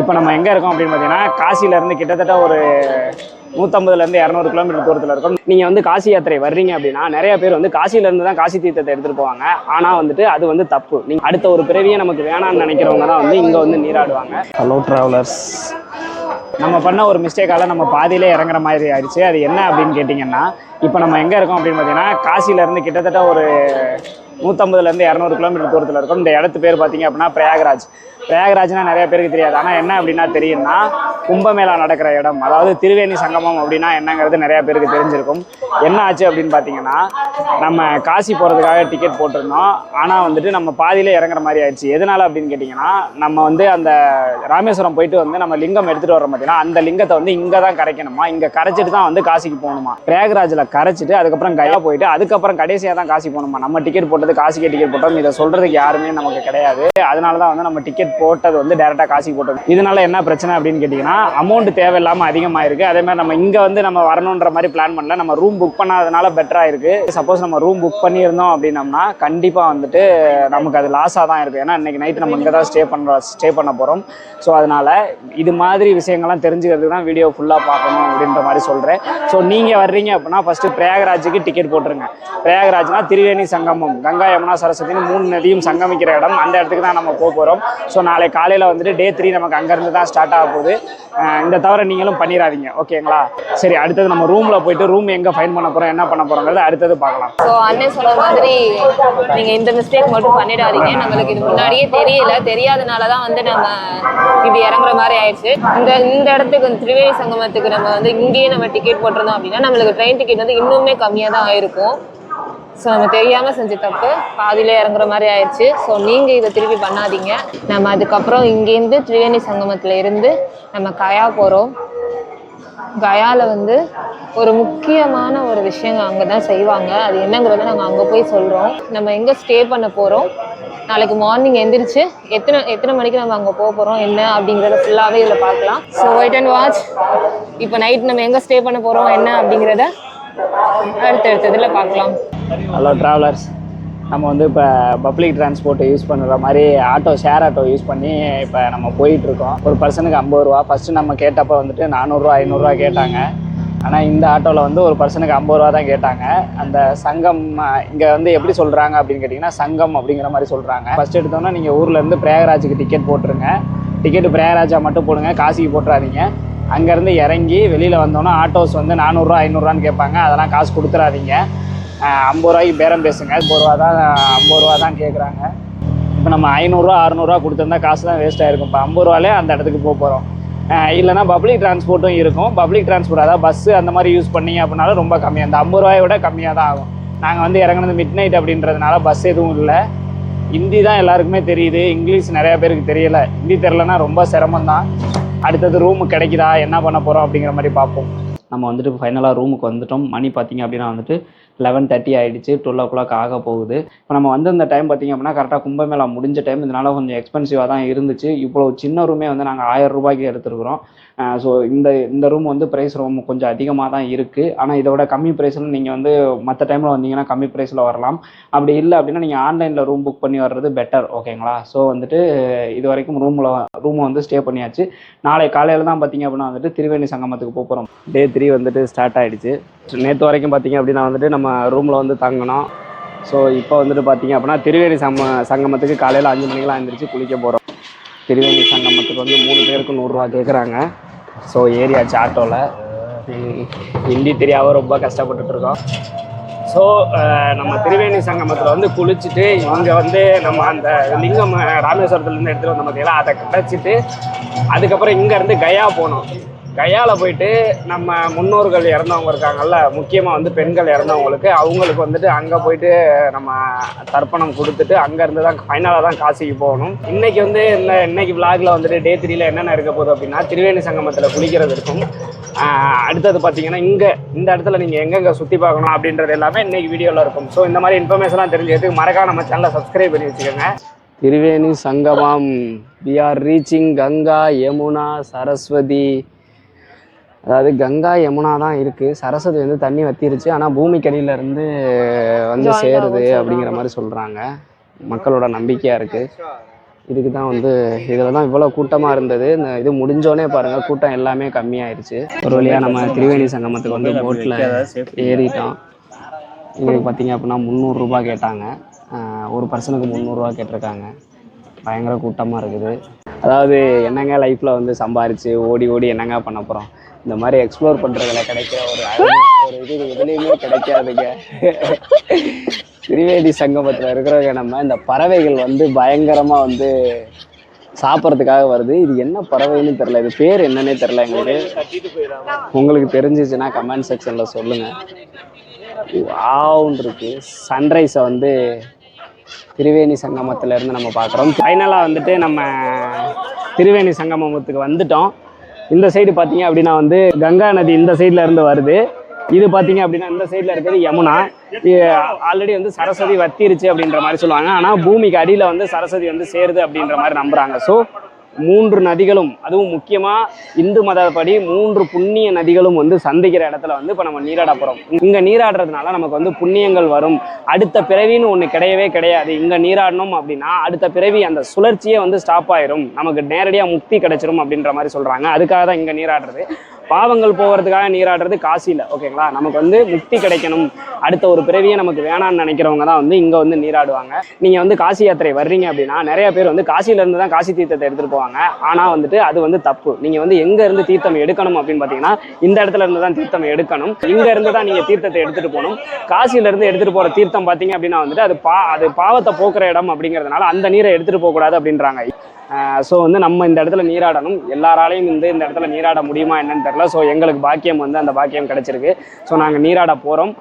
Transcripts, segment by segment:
இப்போ நம்ம எங்கே இருக்கோம் அப்படின்னு பார்த்தீங்கன்னா காசியிலேருந்து கிட்டத்தட்ட ஒரு நூற்றம்பதுலேருந்து இரநூறு கிலோமீட்டர் தூரத்தில் இருக்கும். நீங்கள் வந்து காசி யாத்திரை வர்றீங்க அப்படின்னா நிறைய பேர் வந்து காசியிலேருந்து தான் காசி தீர்த்தத்தை எடுத்துகிட்டு போவாங்க. ஆனால் வந்துட்டு அது வந்து தப்பு. நீங்கள் அடுத்த ஒரு பிறவியை நமக்கு வேணாம்னு நினைக்கிறவங்க தான் வந்து இங்கே வந்து நீராடுவாங்க. ஹலோ ட்ராவலர்ஸ் நம்ம பண்ண ஒரு மிஸ்டேக்கால நம்ம பாதியிலே இறங்குற மாதிரி ஆயிடுச்சு. அது என்ன அப்படின்னு கேட்டிங்கன்னா இப்போ நம்ம எங்கே இருக்கோம் அப்படின்னு பார்த்தீங்கன்னா காசியிலேருந்து கிட்டத்தட்ட ஒரு நூற்றம்பதுலேருந்து இரநூறு கிலோமீட்டர் தூரத்தில் இருக்கும். இந்த இடத்து பேர் பார்த்தீங்க அப்படின்னா பிரயாகராஜ். பிரயாகராஜ்னா நிறைய பேருக்கு தெரியாது. ஆனால் என்ன அப்படின்னா தெரியும்னா கும்பமேளா நடக்கிற இடம் அதாவது திருவேணி சங்கமம் அப்படின்னா என்னங்கிறது நிறைய பேருக்கு தெரிஞ்சிருக்கும். என்ன ஆச்சு அப்படின்னு பார்த்தீங்கன்னா நம்ம காசி போகிறதுக்காக டிக்கெட் போட்டிருந்தோம். ஆனால் வந்துட்டு நம்ம பாதியிலே இறங்குற மாதிரி ஆயிடுச்சு. எதனால அப்படின்னு கேட்டிங்கன்னா நம்ம வந்து அந்த ராமேஸ்வரம் போயிட்டு வந்து நம்ம லிங்கம் எடுத்துகிட்டு வரோம் பார்த்தீங்கன்னா அந்த லிங்கத்தை வந்து இங்கே தான் கரைக்கணுமா? இங்கே கரைச்சிட்டு தான் வந்து காசிக்கு போகணுமா? பிரயாகராஜில் கரைச்சிட்டு அதுக்கப்புறம் கயா போயிட்டு அதுக்கப்புறம் கடைசியாக தான் காசி போகணுமா? நம்ம டிக்கெட் போட்டது காசிக்கே டிக்கெட் போட்டோம். இதை சொல்கிறதுக்கு யாருமே நமக்கு கிடையாது. அதனால தான் வந்து நம்ம டிக்கெட் போட்டது வந்து டேரெக்டாக காசி போட்டோம் இதனால என்ன பிரச்சனை அப்படின்னு கேட்டிங்கன்னா அமௌண்ட் தேவையில்லாமல் அதிகமாக இருக்குது அதே மாதிரி நம்ம இங்கே வந்து நம்ம வரணுன்ற மாதிரி பிளான் பண்ணல. நம்ம ரூம் புக் பண்ணாதனால பெட்டராக இருக்குது சப்போஸ் நம்ம ரூம் புக் பண்ணியிருந்தோம் அப்படின்னம்னா கண்டிப்பாக வந்துட்டு நமக்கு அது லாஸாக தான் இருக்குது ஏன்னா இன்னைக்கு நைட்டு நம்ம இங்கே தான் ஸ்டே பண்ணுறோம் ஸ்டே பண்ண போகிறோம் ஸோ அதனால் இது மாதிரி விஷயங்கள்லாம் தெரிஞ்சுக்கிறதுக்கு தான் வீடியோ ஃபுல்லாக பார்க்கணும் அப்படின்ற மாதிரி சொல்கிறேன் ஸோ நீங்கள் வர்றீங்க அப்படின்னா ஃபஸ்ட்டு பிரயாகராஜுக்கு டிக்கெட் போட்டுருங்க. பிரயாகராஜ்னா திரிவேணி சங்கமம் கங்கா யமுனா சரஸ்வதினு மூணு நதியும் சங்கமிக்கிற இடம். அந்த இடத்துக்கு தான் நம்ம போக போகிறோம் ஸோ நாளை காலையில் வந்துட்டு டே த்ரீ நமக்கு அங்கேருந்து தான் ஸ்டார்ட் ஆக போகுது. இந்த தவிர நீங்களும் பண்ணிடாதீங்க ஓகேங்களா? சரி அடுத்தது நம்ம ரூமில் போயிட்டு ரூம் எங்கே ஃபைன் பண்ண போகிறோம் என்ன பண்ண போகிறோங்கிறத அடுத்தது பார்க்கலாம். ஸோ அண்ணன் சொன்ன மாதிரி நீங்கள் இந்த மிஸ்டேக் மட்டும் பண்ணிடாதீங்க. நம்மளுக்கு இது முன்னாடியே தெரியல. தெரியாதனால தான் வந்து நம்ம இப்படி இறங்குற மாதிரி ஆயிடுச்சு. இந்த இந்த இடத்துக்கு இந்த திரிவேணி சங்கமத்துக்கு நம்ம வந்து இங்கேயே நம்ம டிக்கெட் போட்டிருந்தோம் அப்படின்னா நம்மளுக்கு ட்ரெயின் டிக்கெட் வந்து இன்னுமே கம்மியாக தான் ஆயிருக்கும். ஸோ நம்ம தெரியாமல் செஞ்ச தப்பு பாதியிலே இறங்குற மாதிரி ஆயிடுச்சு. ஸோ நீங்கள் இதை திருப்பி பண்ணாதீங்க. நம்ம அதுக்கப்புறம் இங்கேருந்து திரிவேணி சங்கமத்தில் இருந்து நம்ம கயா போகிறோம் கயாவில் வந்து ஒரு முக்கியமான ஒரு விஷயங்க அங்கே தான் செய்வாங்க. அது என்னங்கிறத நாங்கள் அங்கே போய் சொல்கிறோம் நம்ம எங்கே ஸ்டே பண்ண போகிறோம் நாளைக்கு மார்னிங் எந்திரிச்சு எத்தனை எத்தனை மணிக்கு நம்ம அங்கே போக போகிறோம் என்ன அப்படிங்கிறத ஃபுல்லாகவே இதில் பார்க்கலாம். ஸோ வெயிட் அண்ட் வாட்ச் இப்போ நைட் நம்ம எங்கே ஸ்டே பண்ண போகிறோம் என்ன அப்படிங்கிறத அடுத்தடுத்த இதில் பார்க்கலாம். ஹலோ ட்ராவலர்ஸ் நம்ம வந்து இப்போ பப்ளிக் டிரான்ஸ்போர்ட்டை யூஸ் பண்ணுற மாதிரி ஆட்டோ ஷேர் ஆட்டோ யூஸ் பண்ணி இப்போ நம்ம போயிட்டுருக்கோம். ஒரு பர்சனுக்கு ஐம்பது ரூபா. ஃபஸ்ட்டு நம்ம கேட்டப்போ வந்துட்டு நானூறுரூவா ஐநூறுரூவா கேட்டாங்க. ஆனால் இந்த ஆட்டோவில் வந்து ஒரு பர்சனுக்கு ஐம்பது ரூபா தான் கேட்டாங்க. அந்த சங்கம் இங்கே வந்து எப்படி சொல்கிறாங்க அப்படின்னு கேட்டிங்கன்னா சங்கம் அப்படிங்கிற மாதிரி சொல்கிறாங்க ஃபஸ்ட் எடுத்தோன்னா நீங்கள் ஊர்லேருந்து பிரயாகராஜுக்கு டிக்கெட் போட்டுருங்க. டிக்கெட்டு பிரயாகராஜா மட்டும் போடுங்க. காசிக்கு போட்டுறாதீங்க. அங்கேருந்து இறங்கி வெளியில் வந்தோன்னா ஆட்டோஸ் வந்து நானூறுரூவா ஐநூறுரூவான்னு கேட்பாங்க. அதெல்லாம் காசு கொடுத்துறாதீங்க. ஐம்பது ரூபாய்க்கு பேரம் பேசுங்க. ஐம்பது ரூபா தான் ஐம்பது ரூபா தான் கேட்குறாங்க. இப்போ நம்ம ஐநூறுரூவா அறநூறுவா கொடுத்துருந்தா காசு தான் வேஸ்ட் ஆகிருக்கும் இப்போ ஐம்பது ரூபாலே அந்த இடத்துக்கு போக போகிறோம் இல்லைனா பப்ளிக் டிரான்ஸ்போர்ட்டும் இருக்கும். பப்ளிக் டிரான்ஸ்போர்ட் அதாவது பஸ்ஸு அந்த மாதிரி யூஸ் பண்ணிங்க அப்படின்னாலும் ரொம்ப கம்மியாக அந்த ஐம்பது ரூபாயை விட கம்மியாக தான் ஆகும். நாங்கள் வந்து இறங்குனது மிட் நைட் அப்படின்றதுனால பஸ் எதுவும் இல்லை. ஹிந்தி தான் எல்லாருக்குமே தெரியுது. இங்கிலீஷ் நிறையா பேருக்கு தெரியலை. ஹிந்தி தெரிலனா ரொம்ப சிரமம் தான் அடுத்தது ரூமு கிடைக்குதா? என்ன பண்ண போகிறோம் அப்படிங்கிற மாதிரி பார்ப்போம். நம்ம வந்துட்டு ஃபைனலாக ரூமுக்கு வந்துட்டோம். மணி பார்த்தீங்க அப்படின்னா வந்துட்டு லெவன் தேர்ட்டி ஆகிடுச்சு டுவெல் ஓ கிளாக் ஆக போகுது. இப்போ நம்ம வந்து இந்த டைம் பார்த்தீங்க அப்படின்னா கரெக்டாக கும்பமேளா முடிஞ்ச டைம் இதனால் கொஞ்சம் எக்ஸ்பென்சிவாக தான் இருந்துச்சு. இவ்வளோ சின்ன ரூமே வந்து நாங்கள் ஆயிரம் ரூபாய்க்கு எடுத்துருக்குறோம். ஸோ இந்த இந்த ரூம் வந்து ப்ரைஸ் ரொம்ப கொஞ்சம் அதிகமாக தான் இருக்குது ஆனால் இதை விட கம்மி ப்ரைஸில் நீங்கள் வந்து மற்ற டைமில் வந்தீங்கன்னா கம்மி ப்ரைஸில் வரலாம். அப்படி இல்லை அப்படின்னா நீங்கள் ஆன்லைனில் ரூம் புக் பண்ணி வர்றது பெட்டர் ஓகேங்களா ஸோ வந்துட்டு இது வரைக்கும் ரூமில் ரூமை வந்து ஸ்டே பண்ணியாச்சு. நாளை காலையில் தான் பார்த்தீங்க அப்படின்னா வந்துட்டு திருவேணி சங்கமத்துக்கு போக போகிறோம் டே த்ரீ வந்துட்டு ஸ்டார்ட் ஆகிடுச்சு நேற்று வரைக்கும் பார்த்தீங்க அப்படின்னா வந்துட்டு நம்ம ரூமில் வந்து தங்கினோம் ஸோ இப்போ வந்துட்டு பார்த்தீங்க அப்படின்னா திருவேணி சம்ம சங்கமத்துக்கு காலையில் அஞ்சு மணிக்கெலாம் எழுந்திரிச்சு குளிக்க போகிறோம் திருவேணி சங்கமத்துக்கு வந்து மூணு பேருக்கு நூறுரூவா கேட்குறாங்க ஸோ ஏரியாச்சு ஆட்டோவில் ஹிந்தி தெரியாமல் ரொம்ப கஷ்டப்பட்டுட்டுருக்கோம் ஸோ நம்ம திருவேணி சங்கமத்தில் வந்து குளிச்சுட்டு இங்கே வந்து நம்ம அந்த லிங்கம் ராமேஸ்வரத்துலேருந்து எடுத்துகிட்டு வந்த பார்த்தீங்கன்னா அதை கிடச்சிட்டு அதுக்கப்புறம் இங்கேருந்து கயா போனோம். கையால் போயிட்டு நம்ம முன்னோர்கள் இறந்தவங்க இருக்காங்கல்ல முக்கியமாக வந்து பெண்கள் இறந்தவங்களுக்கு அவங்களுக்கு வந்துட்டு அங்கே போயிட்டு நம்ம தர்ப்பணம் கொடுத்துட்டு அங்கேருந்து தான் ஃபைனலாக தான் காசிக்கு போகணும். இன்றைக்கி வந்து இந்த இன்னைக்கு விளாகில் வந்துட்டு டே த்ரீல என்னென்ன இருக்க போகுது அப்படின்னா திருவேணி சங்கமத்தில் குளிக்கிறது இருக்கும். அடுத்தது பார்த்தீங்கன்னா இங்கே இந்த இடத்துல நீங்கள் எங்கெங்கே சுற்றி பார்க்கணும் அப்படின்றது எல்லாமே இன்றைக்கி வீடியோவில் இருக்கும். ஸோ இந்த மாதிரி இன்ஃபர்மேஷன்லாம் தெரிஞ்சுக்கிறதுக்கு மறக்காம நம்ம சேனலை சப்ஸ்கிரைப் பண்ணி வச்சுக்கோங்க. Triveni Sangamam. We are reaching Ganga Yamuna Saraswati அதாவது கங்கா யமுனா தான் இருக்குது சரஸ்வதி வந்து தண்ணி வத்திருச்சு. ஆனால் பூமிக்கடியில இருந்து வந்து சேருது. அப்படிங்கிற மாதிரி சொல்கிறாங்க மக்களோட நம்பிக்கையாக இருக்குது இதுக்கு தான் வந்து இதில் தான் இவ்வளோ கூட்டமாக இருந்தது. இந்த இது முடிஞ்சோடனே பாருங்கள் கூட்டம் எல்லாமே கம்மியாயிருச்சு. ஒரு வழியாக நம்ம திரிவேணி சங்கமத்துக்கு வந்து போட்டில் ஏறிட்டோம். இங்கே பார்த்தீங்க அப்படின்னா முந்நூறுரூபா கேட்டாங்க. ஒரு பர்சனுக்கு முந்நூறுரூவா கேட்டிருக்காங்க. பயங்கர கூட்டமாக இருக்குது. அதாவது என்னங்க லைஃப்பில் வந்து சம்பாரிச்சு ஓடி ஓடி என்னங்க பண்ண போகிறோம் இந்த மாதிரி எக்ஸ்ப்ளோர் பண்ணுறதுல கிடைக்கிற ஒரு ஒரு இது எதுலேயுமே கிடைக்காதுங்க. திரிவேதி சங்கமத்தில் இருக்கிறவங்க நம்ம இந்த பறவைகள் வந்து பயங்கரமாக வந்து சாப்பிட்றதுக்காக வருது. இது என்ன பறவைன்னு தெரில இது பேர் என்னன்னே தெரில எங்களுக்கு. உங்களுக்கு தெரிஞ்சிச்சுன்னா கமெண்ட் செக்ஷனில் சொல்லுங்கள் ஆவுன் இருக்கு. சன்ரைஸை வந்து திரிவேணி சங்கமத்திலேருந்து நம்ம பார்க்குறோம். ஃபைனலாக வந்துட்டு நம்ம திரிவேணி சங்கமத்துக்கு வந்துட்டோம். இந்த சைடு பார்த்தீங்க அப்படின்னா வந்து கங்கா நதி இந்த சைடில் இருந்து வருது. இது பார்த்தீங்க அப்படின்னா இந்த சைடில் இருக்கிறது யமுனா. ஆல்ரெடி வந்து சரஸ்வதி வத்திருச்சு அப்படின்ற மாதிரி சொல்லுவாங்க. ஆனால் பூமிக்கு அடியில் வந்து சரஸ்வதி வந்து சேருது அப்படின்ற மாதிரி நம்புறாங்க. ஸோ மூன்று நதிகளும் அதுவும் முக்கியமாக இந்து மதப்படி மூன்று புண்ணிய நதிகளும் வந்து சந்திக்கிற இடத்துல வந்து இப்போ நம்ம நீராட போகிறோம் இங்கே நீராடுறதுனால நமக்கு வந்து புண்ணியங்கள் வரும். அடுத்த பிறவின்னு ஒன்று கிடையவே கிடையாது. இங்கே நீராடணும் அப்படின்னா அடுத்த பிறவி அந்த சுழற்சியே வந்து ஸ்டாப் ஆயிரும். நமக்கு நேரடியாக முக்தி கிடைச்சிரும் அப்படின்ற மாதிரி சொல்கிறாங்க அதுக்காக தான் இங்கே நீராடுறது. பாவங்கள் போகிறதுக்காக நீராடுறது காசியில் ஓகேங்களா நமக்கு வந்து முக்தி கிடைக்கணும். அடுத்த ஒரு பிறவியை நமக்கு வேணாம்னு நினைக்கிறவங்க தான் வந்து இங்கே வந்து நீராடுவாங்க. நீங்கள் வந்து காசி யாத்திரை வர்றீங்க அப்படின்னா நிறைய பேர் வந்து காசியிலேருந்து தான் காசி தீர்த்தத்தை எடுத்துகிட்டு போவாங்க. ஆனால் வந்துட்டு அது வந்து தப்பு. நீங்கள் வந்து எங்கேருந்து தீர்த்தம் எடுக்கணும் அப்படின்னு பார்த்தீங்கன்னா இந்த இடத்துல இருந்து தான் தீர்த்தம் எடுக்கணும். இங்கேருந்து தான் நீங்கள் தீர்த்தத்தை எடுத்துகிட்டு போகணும். காசியிலேருந்து எடுத்துகிட்டு போகிற தீர்த்தம் பார்த்தீங்க அப்படின்னா வந்துட்டு அது பா அது பாவத்தை போக்குற இடம் அப்படிங்கிறதுனால அந்த நீரை எடுத்துகிட்டு போகக்கூடாது அப்படின்றாங்க. ஸோ வந்து நம்ம இந்த இடத்துல நீராடணும். எல்லாராலையும் வந்து இந்த இடத்துல நீராட முடியுமா என்னன்னு தெரில ஸோ எங்களுக்கு பாக்கியம் வந்து அந்த பாக்கியம் கிடச்சிருக்கு. ஸோ நாங்கள் நீராட போகிறோம்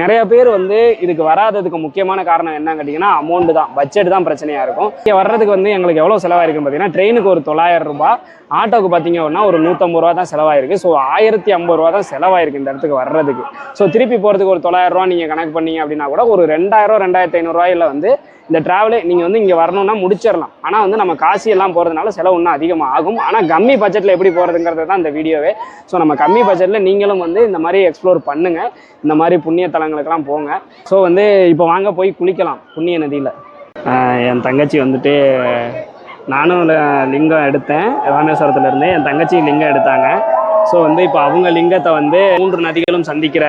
நிறைய பேர் வந்து இதுக்கு வராததுக்கு முக்கியமான காரணம் என்னன்னு கேட்டிங்கன்னா அமௌண்ட் தான். பட்ஜெட் தான் பிரச்சனையாக இருக்கும். இங்கே வர்றதுக்கு வந்து எங்களுக்கு எவ்வளோ செலவாயிருக்குன்னு பார்த்தீங்கன்னா ட்ரெயினுக்கு ஒரு தொள்ளாயிரம் ரூபாய் ஆட்டோக்கு பார்த்தீங்க அப்படின்னா ஒரு நூற்றம்பது ரூபா தான் செலவாயிருக்கு. ஸோ ஆயிரத்தி ஐம்பது ரூபா தான் செலவாயிருக்கு இந்த இடத்துக்கு வர்றதுக்கு. ஸோ திருப்பி போகிறதுக்கு ஒரு தொள்ளாயிரம் ரூபா நீங்கள் கணக்கு பண்ணீங்க அப்படின்னா கூட ஒரு ரெண்டாயிரம் ரெண்டாயிரத்தி ஐநூறுரூவாயில் வந்து இந்த ட்ராவலே நீங்கள் வந்து இங்கே வரணும்னா முடிச்சிடலாம். ஆனால் வந்து நம்ம காசி எல்லாம் போகிறதுனால செலவு இன்னும் அதிகமாக ஆகும் ஆனால் கம்மி பட்ஜெட்டில் எப்படி போகிறதுங்கிறது தான் இந்த வீடியோவே ஸோ நம்ம கம்மி பட்ஜெட்டில் நீங்களும் வந்து இந்த மாதிரி எக்ஸ்ப்ளோர் பண்ணுங்கள் இந்த மாதிரி புண்ணிய தலங்களுக்கெல்லாம் போங்க. ஸோ வந்து இப்போ வாங்க போய் குளிக்கலாம் புண்ணிய நதியில். என் தங்கச்சி வந்துட்டு நானும் லிங்கம் எடுத்தேன். ராமேஸ்வரத்துல இருந்து என் தங்கச்சி லிங்கம் எடுத்தாங்க. ஸோ வந்து இப்போ அவங்க லிங்கத்தை வந்து மூன்று நதிகளும் சந்திக்கிற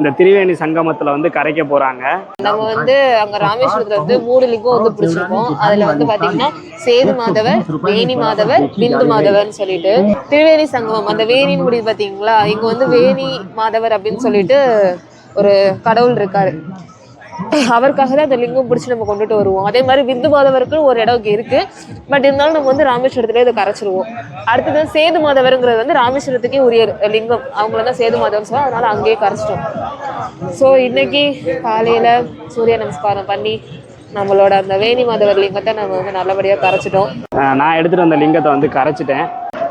இந்த திரிவேணி சங்கமத்துல வந்து கரைக்க போறாங்க. நம்ம வந்து அங்க ராமேஸ்வரத்துல வந்து மூணு லிங்கம் வந்து பிடிச்சிருக்கோம். அதுல வந்து பாத்தீங்கன்னா சேது மாதவர் வேணி மாதவர் பிந்து மாதவர்னு சொல்லிட்டு திரிவேணி சங்கமம். அந்த வேணின்னு முடிவு பாத்தீங்களா? இங்க வந்து வேணி மாதவர் அப்படின்னு சொல்லிட்டு ஒரு கடவுள் இருக்காரு. அவருக்காக தான் அந்த லிங்கம் பிடிச்சி நம்ம கொண்டுட்டு வருவோம். அதே மாதிரி விந்து மாதவருக்கு ஒரு இடம் இருக்கு. பட் இருந்தாலும் நம்ம வந்து ராமேஸ்வரத்துலேயே இதை கரைச்சிருவோம். அடுத்தது சேது மாதவருங்கிறது வந்து ராமேஸ்வரத்துக்கே உரிய லிங்கம். அவங்கள தான் சேது மாதவர் சொல்லுவோம் அதனால அங்கேயே கரைச்சிட்டோம். ஸோ இன்னைக்கு காலையில சூரிய நமஸ்காரம் பண்ணி நம்மளோட அந்த வேணி மாதவர் லிங்கத்தை நம்ம வந்து நல்லபடியாக கரைச்சிட்டோம். நான் எடுத்துகிட்டு வந்த லிங்கத்தை வந்து கரைச்சிட்டேன்.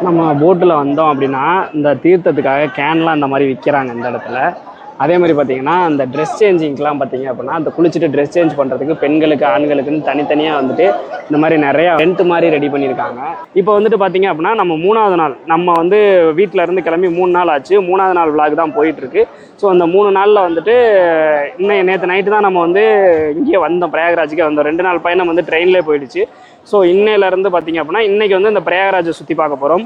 நம்ம போட்டில் வந்தோம் அப்படின்னா இந்த தீர்த்தத்துக்காக கேன்லாம் இந்த மாதிரி விற்கிறாங்க இந்த இடத்துல. அதே மாதிரி பார்த்தீங்கன்னா அந்த ட்ரெஸ் சேஞ்சிங்க்கெலாம் பார்த்தீங்க அப்படின்னா அந்த குளிச்சுட்டு ட்ரெஸ் சேஞ்ச் பண்ணுறதுக்கு பெண்களுக்கு ஆண்களுக்குன்னு தனித்தனியாக வந்துட்டு இந்த மாதிரி நிறையா டென்ட் மாதிரி ரெடி பண்ணியிருக்காங்க. இப்போ வந்துட்டு பார்த்தீங்க அப்படின்னா நம்ம மூணாவது நாள் நம்ம வந்து வீட்டில் இருந்து கிளம்பி மூணு நாள் ஆச்சு. மூணாவது நாள் விளாக் தான் போயிட்டுருக்கு. ஸோ அந்த மூணு நாளில் வந்துட்டு இன்னும் நேற்று நைட்டு தான் நம்ம வந்து இங்கேயே வந்தோம். பிரயாகராஜுக்கே வந்தோம். ரெண்டு நாள் பயணம் வந்து ட்ரெயின்லேயே போயிடுச்சு. ஸோ இன்னையிலேருந்து பார்த்தீங்க அப்படின்னா இன்றைக்கி வந்து இந்த பிரயாகராஜை சுற்றி பார்க்க போகிறோம்